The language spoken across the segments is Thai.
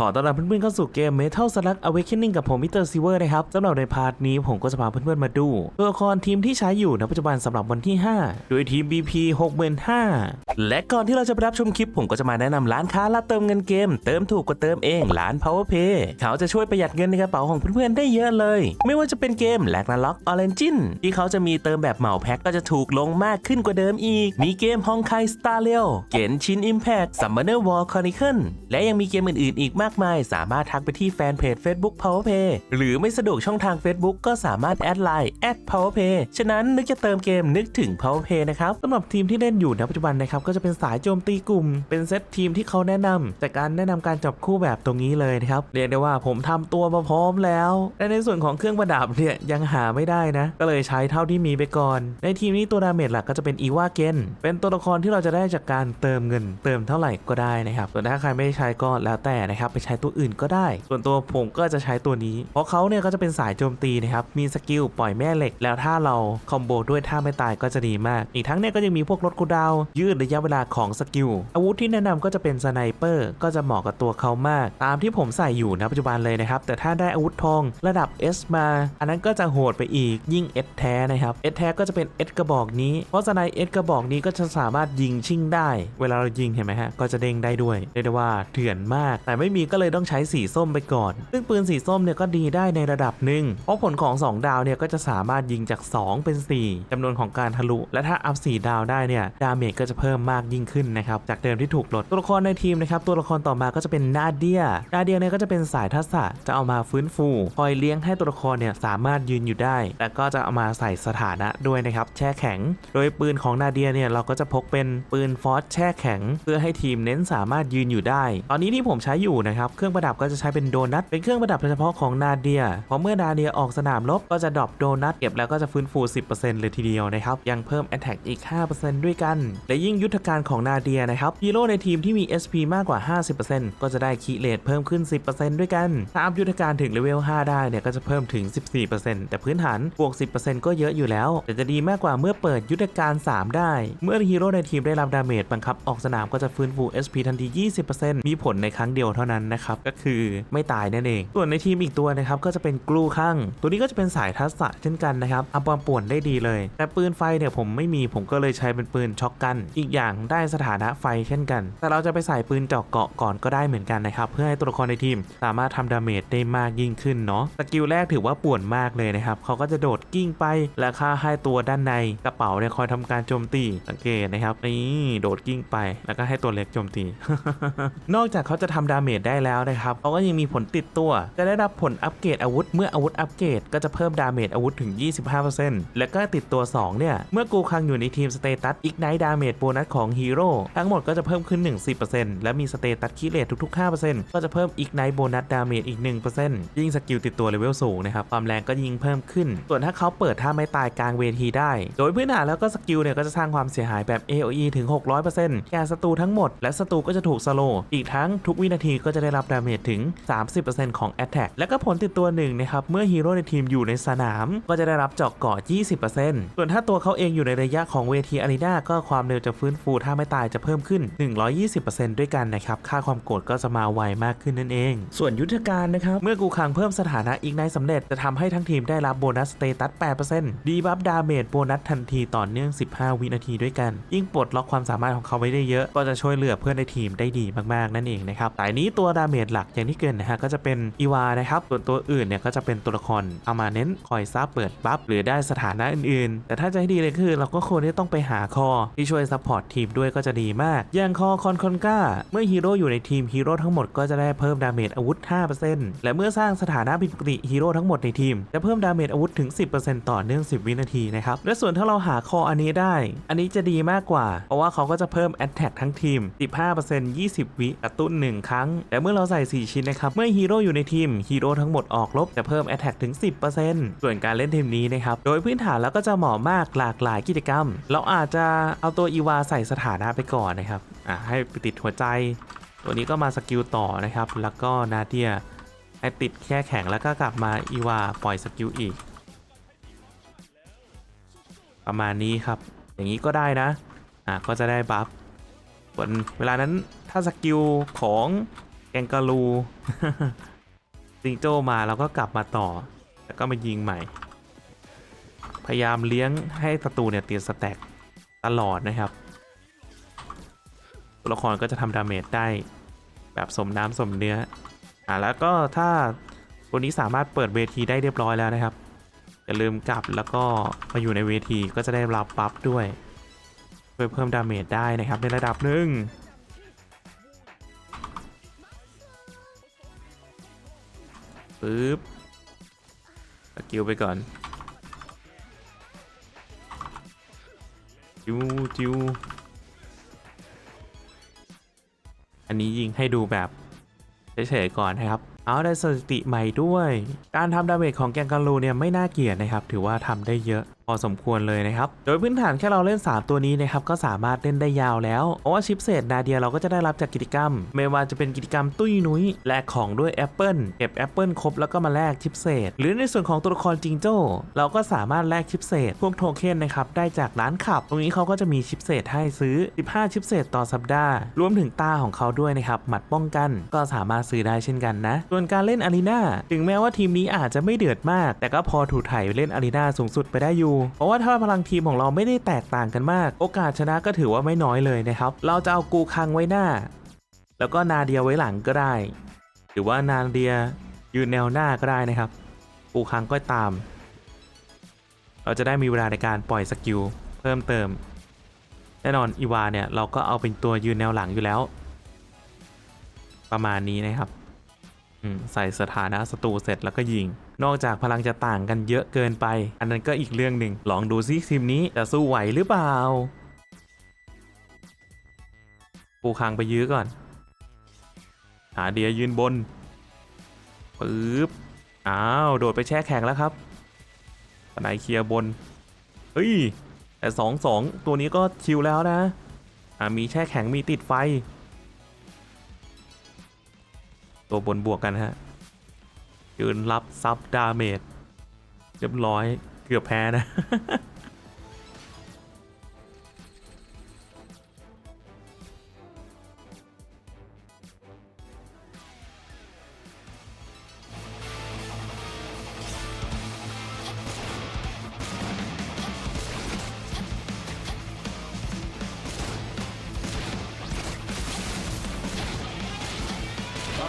ขอต้อนรับเพื่อนๆเข้าสู่เกม Metal Slug Awakening กับผมมิสเตอร์ซิเวอร์นะครับสำหรับในพาร์ทนี้ผมก็จะพาเพื่อนๆมาดูตัวละครทีมที่ใช้อยู่ในปัจจุบันสำหรับวันที่ 5 โดยทีม BP 65,000และก่อนที่เราจะไปรับชมคลิป ผมก็จะมาแนะนำร้านค้ารับเติมเงินเกม เติมถูกกว่าเติมเองร้าน PowerPay เขาจะช่วยประหยัดเงินในกระเป๋าของเพื่อนๆได้เยอะเลย ไม่ว่าจะเป็นเกมแลกนาล็อกออเรนจินที่เขาจะมีเติมแบบเหมาแพ็คก็จะถูกลงมากขึ้นกว่าเดิมอีก มีเกมฮองไคสตาร์เลียวเกนชินอิมแพคซัมเมอร์วอลคอนิเคิลและยังมีเกมอื่นๆอีกมากมาย สามารถทักไปที่แฟนเพจ Facebook PowerPay หรือไม่สะดวกช่องทาง Facebook ก็สามารถแอดไลน์ @PowerPay ฉะนั้นนึกจะเติมเกมนึกถึง PowerPay นะครับสำหรับทีมที่เล่นอยู่ในปัจจุบันนะครับก็จะเป็นสายโจมตีกลุ่ม เป็นเซตทีมที่เขาแนะนำจากการแนะนำการจับคู่แบบตรงนี้เลยนะครับเรียกได้ว่าผมทำตัวมาพร้อมแล้วและในส่วนของเครื่องประดับเนี่ยยังหาไม่ได้นะ ก็เลยใช้เท่าที่มีไปก่อน ในทีมนี้ตัวดาเมจหลักก็จะเป็นอีวาเกนเป็นตัวละครที่เราจะได้จากการเติมเงินเติมเท่าไหร่ก็ได้นะครับส่วนถ้าใครไม่ใช้ก็แล้วแต่นะครับไปใช้ตัวอื่นก็ได้ ส่วนตัวผมก็จะใช้ตัวนี้ เพราะเขาเนี่ยก็จะเป็นสายโจมตีนะครับมีสกิลปล่อยแม่เหล็ก แล้วถ้าเราคอมโบด้วยท่าไม่ตายก็จะดีมาก อีกทั้งเนี่ยก็ยังมีพวกลดคูดาว ยืดระยะเวลาของสกิลอาวุธที่แนะนำก็จะเป็นสไนเปอร์ก็จะเหมาะกับตัวเขามาก ตามที่ผมใส่อยู่นะปัจจุบันเลยนะครับแต่ถ้าได้อาวุธทองระดับ S มา อันนั้นก็จะโหดไปอีกยิ่ง S แท้นะครับ S แท้ก็จะเป็น S กระบอกนี้เพราะสไนเอ S กระบอกนี้ก็จะสามารถยิงชิ่งได้ เวลาเรายิงเห็นไหมฮะก็จะเด้งได้ด้วยเรียกได้ว่าเถื่อนมาก แต่ไม่มีก็เลยต้องใช้สีส้มไปก่อน ซึ่งปืนสีส้มเนี่ยก็ดีได้ในระดับหนึ่งเพราะผลของ 2 ดาวเนี่ยก็จะสามารถยิงจาก 2 เป็น 4จำนวนของการทะลุ และถ้าอัพ 4 ดาวได้เนี่ยดาเมจก็จะเพิ่มมากยิ่งขึ้นนะครับจากเดิมที่ถูกลดตัวละครในทีมนะครับตัวละครต่อมาก็จะเป็นนาเดียนาเดียเนี่ยก็จะเป็นสายทักษะจะเอามาฟื้นฟูคอยเลี้ยงให้ตัวละครเนี่ยสามารถยืนอยู่ได้แต่ก็จะเอามาใส่สถานะด้วยนะครับแช่แข็ง โดยปืนของนาเดียเนี่ยเราก็จะพกเป็นปืนฟอสแช่แข็ง เพื่อให้ทีมเน้นสามารถยืนอยู่ได้ ตอนนี้ที่ผมใช้อยู่นะครับ เครื่องประดับก็จะใช้เป็นโดนัท เป็นเครื่องประดับเฉพาะของนาเดียพราะเมื่อนาเดียออกสนามรบก็จะดรอปโดนัทเก็บแล้วก็จะฟื้นฟู 10%เลยทีเดียวนะครับ ยังเพิ่ม Attack อีก 5%ด้วยกัน และยิ่งยุทธการของนาเดียนะครับ ฮีโร่ในทีมที่มี SP มากกว่า 50%ก็จะได้คีเลตเพิ่มขึ้น 10%ด้วยกัน ถ้าอัพยุทธการถึงเลเวล 5 ได้เนี่ยก็จะเพิ่มถึง 14%แต่พื้นฐานบวก 10%ก็เยอะอยู่แล้ว แต่จะดีมากกว่าเมื่อเปิดยุทธการ 3 ได้ เมื่อฮีโร่ในทีมได้รับดาเมจบังคับออกสนามก็จะฟื้นฟู SP ทันที 20%มีผลในครั้งเดียวเท่านั้นนะครับก็คือไม่ตายนั่นเอง ส่วนในทีมอีกตัวนะครับก็จะเป็นกลูข้าง ตัวนี้ก็จะเป็นสายทักษะเช่นกันนะครับอัพความป่วนได้ดีเลย แต่ปืนไฟเนี่ยผมไม่มีผมก็เลยใช้เป็นปืนช็อกกัน อีกอย่างได้สถานะไฟเช่นกัน แต่เราจะไปใส่ปืนเจาะเกาะก่อนก็ได้เหมือนกันนะครับเพื่อให้ตัวละครในทีม สามารถทำดาเมจได้มากยิ่งขึ้นเนาะสกิลแรกถือว่าป่วนมากเลยนะครับเขาก็จะโดดกิ้งไปและฆ่าให้ตัวด้านในกระเป๋าเนี่ยคอยทำการโจมตีสังเกตนะครับนี่โดดกิ้งไปแล้วก็ให้ตัวเล็กโจมตี นอกจากเขาจะทำดาเมจได้แล้วนะครับเขาก็ยังมีผลติดตัว จะได้รับผลอัปเกรดอาวุธ เมื่ออาวุธอัปเกรดก็จะเพิ่มดาเมจอาวุธถึง 25%และก็ติดตัว 2 เนี่ย เมื่อกูคังอยู่ในทีมสเตตัสอีกไนท์ดาเมจโบนัสของฮีโร่ทั้งหมดก็จะเพิ่มขึ้น 10%และมีสเตตัสคิเลตทุก ๆ 5%ก็จะเพิ่มอีกไนท์โบนัสดาเมจอีก 1%ยิ่งสกิลติดตัวเลเวลสูงนะครับความแรงก็ยิ่งเพิ่มขึ้น ส่วนถ้าเขาเปิดท่าไม่ตายกลางเวทีได้ โดยพื้นฐานแล้วก็สกิลเนี่ยก็จะสร้างความเสียหายแบบ AOE ถึง 600%แก่ศัตรูทั้งหมดและศัตรูก็จะถูกสโลอีกทั้งทุกวินาทีก็จะได้รับดาเมจถึง 30%ของ Attack และก็ผลติดตัวหนึ่งนะครับเมื่อฮีโร่ในทีมอยู่ในสนาม ก็จะได้รับเจาะเกาะ 20%ส่วนถ้าตัวเขาเองอยู่ในระยะของเวทีอารีนาก็ความเร็วจะฟื้นฟูถ้าไม่ตายจะเพิ่มขึ้น 120%ด้วยกันนะครับค่าความโกรธก็จะมาไวมากขึ้นนั่นเอง ส่วนยุทธการนะครับเมื่อกูคังเพิ่มสถานะอีกในสำเร็จจะทำให้ทั้งทีมได้รับโบนัสสเตตัส 8%ดีบัฟดาเมจโบนัสทันทีต่อเนื่อง 15 วินาทีด้วยกัน ยิ่งปลดล็อกความสามารถของเขาไว้ได้เยอะ ก็จะช่วยเหลือเพื่อนในทีมได้ดีมากๆนั่นเองนะครับแต่นี้ตัวดาเมจหลักอย่างที่เกินนะฮะก็จะเป็นอีวานะครับส่วนตัวอื่นเนี่ยก็จะเป็นตัวละครเอามาเน้นคอยซับเปิดบัฟหรือได้สถานะอื่นๆ แต่ถ้าจะให้ดีเลยคือ เราก็ควรที่ต้องไปหาคอที่ช่วยซัพพอร์ตทีมด้วยก็จะดีมาก อย่างคอคอนคอนก้า เมื่อฮีโร่อยู่ในทีมฮีโร่ทั้งหมดก็จะได้เพิ่มดาเมจอาวุธ 5%และเมื่อสร้างสถานะผิดปกติฮีโร่ทั้งหมดในทีมจะเพิ่มดาเมจอาวุธถึง 10%ต่อเนื่อง 10 วินาทีนะครับและส่วนถ้าเราหาคออันนี้ได้ อันนี้จะดีมากกว่า เพราะว่าเขาก็จะเพิ่ม Attack ทั้งทีม 15% 20 วิกระตุ้น 1 ครั้งแต่เมื่อเราใส่ 4 ชิ้นนะครับ เมื่อฮีโร่อยู่ในทีมฮีโร่ทั้งหมดออกลบจะเพิ่ม Attack ถึง 10%ส่วนการเล่นทีมนี้นะครับ โดยพื้นฐานแล้วก็จะเหมาะมากหลากหลายกิจกรรม เราอาจจะเอาตัวอีวาใส่สถานะไปก่อนนะครับ อะให้ไปติดหัวใจ ตัวนี้ก็มาสกิลต่อนะครับ แล้วก็นาเดียให้ติดแค่แข็งแล้วก็กลับมาอีวาปล่อยสกิลอีก ประมาณนี้ครับ อย่างนี้ก็ได้นะ อะก็จะได้บัฟส่วนเวลานั้นถ้าสกิลของ แกงกะลูซิงโจ้มาเราก็กลับมาต่อ แล้วก็มายิงใหม่ พยายามเลี้ยงให้ศัตรูเนี่ยติดสแต็กตลอดนะครับตัวละครก็จะทำดาเมจได้ แบบสมน้ำสมเนื้ออ่าแล้วก็ถ้าตัวนี้สามารถเปิดเวทีได้เรียบร้อยแล้วนะครับอย่าลืมกลับแล้วก็มาอยู่ในเวทีก็จะได้รับบัฟด้วย เพื่อเพิ่มดาเมจได้นะครับในระดับหนึ่ง ปึ๊บสกิลไปก่อนจิวจิวอันนี้ยิงให้ดูแบบเฉยๆก่อนนะครับ เอาได้สถิติใหม่ด้วย การทำดาเมจของแกงกาลูเนี่ยไม่น่าเกลียดนะครับ ถือว่าทำได้เยอะ พอสมควรเลยนะครับ โดยพื้นฐานแค่เราเล่น 3 ตัวนี้นะครับก็สามารถเล่นได้ยาวแล้ว เพราะว่าชิปเศษนาเดียเราก็จะได้รับจากกิจกรรม ไม่ว่าจะเป็นกิจกรรมตุ้ยนุ้ยแลกของด้วยแอปเปิลเก็บแอปเปิลครบแล้วก็มาแลกชิปเศษ หรือในส่วนของตัวละครจิงโจ้ เราก็สามารถแลกชิปเศษ พวกโทเค็นนะครับได้จากร้านขับ ตรงนี้เขาก็จะมีชิปเศษให้ซื้อ 15 ชิปเศษต่อสัปดาห์ รวมถึงตาของเขาด้วยนะครับหมัดป้องกัน ก็สามารถซื้อได้เช่นกันนะ ส่วนการเล่นอารีนาถึงแม้ว่าทีมนี้อาจจะไม่เดือดมาก แต่ก็พอถูถ่ายเล่นอารีนาสูงสุดไปได้อยู่เพราะว่าถ้าพลังทีมของเราไม่ได้แตกต่างกันมาก โอกาสชนะก็ถือว่าไม่น้อยเลยนะครับ เราจะเอากูคังไว้หน้า แล้วก็นาเดียไว้หลังก็ได้ หรือว่านาเดียยืนแนวหน้าก็ได้นะครับ กูคังก็ตาม เราจะได้มีเวลาในการปล่อยสกิลเพิ่มเติม แน่นอนอีวาเนี่ยเราก็เอาเป็นตัวยืนแนวหลังอยู่แล้ว ประมาณนี้นะครับ ใส่สถานะศัตรูเสร็จแล้วก็ยิง นอกจากพลังจะต่างกันเยอะเกินไป อันนั้นก็อีกเรื่องหนึ่งลองดูซิทีมนี้จะสู้ไหวหรือเปล่าปูคังไปยื้อก่อน หาเดียยืนบนปึ๊บอ้าว โดดไปแช่แข็งแล้วครับปนายเคลียร์บน เฮ้ย แต่สองสองตัวนี้ก็ชิวแล้วนะ อ่ามีแช่แข็งมีติดไฟ ตัวบนบวกกันฮะยืนรับซับดาเมจเรียบร้อยเกือบแพ้นะ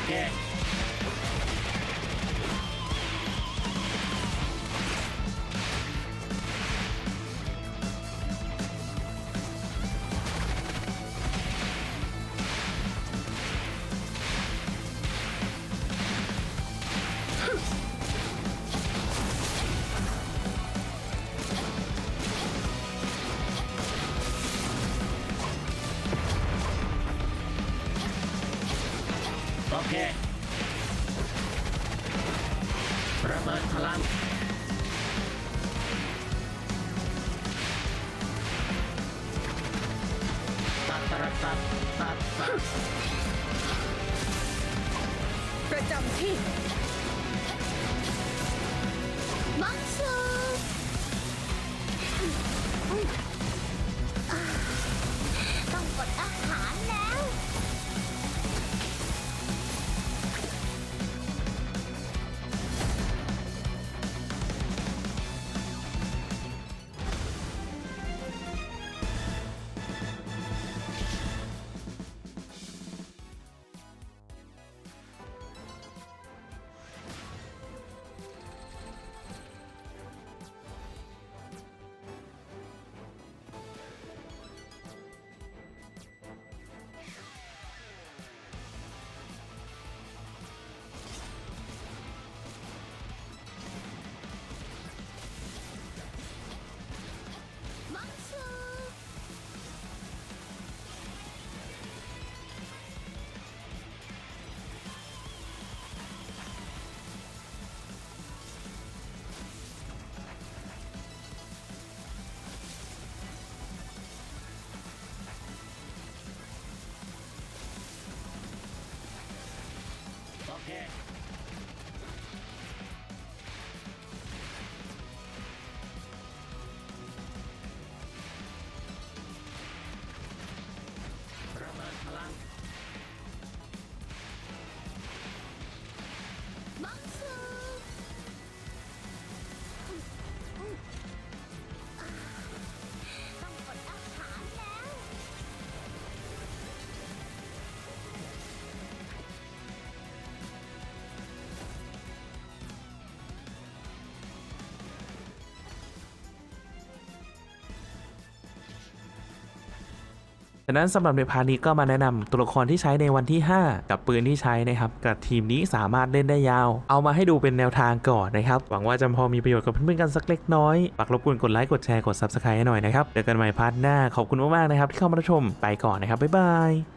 โตัดตัดตัดประจำที่ ฉะนั้นสำหรับในพาร์ทนี้ก็มาแนะนำตัวละครที่ใช้ในวันที่ 5 กับปืนที่ใช้นะครับกับทีมนี้สามารถเล่นได้ยาว เอามาให้ดูเป็นแนวทางก่อนนะครับ หวังว่าจะพอมีประโยชน์กับเพื่อนๆกันสักเล็กน้อยฝากรบกวนกดไลค์กดแชร์กดซับสไครต์ให้หน่อยนะครับเจอกันใหม่พาร์ทหน้าขอบคุณมากๆนะครับที่เข้ามารับชมไปก่อนนะครับบ๊ายบาย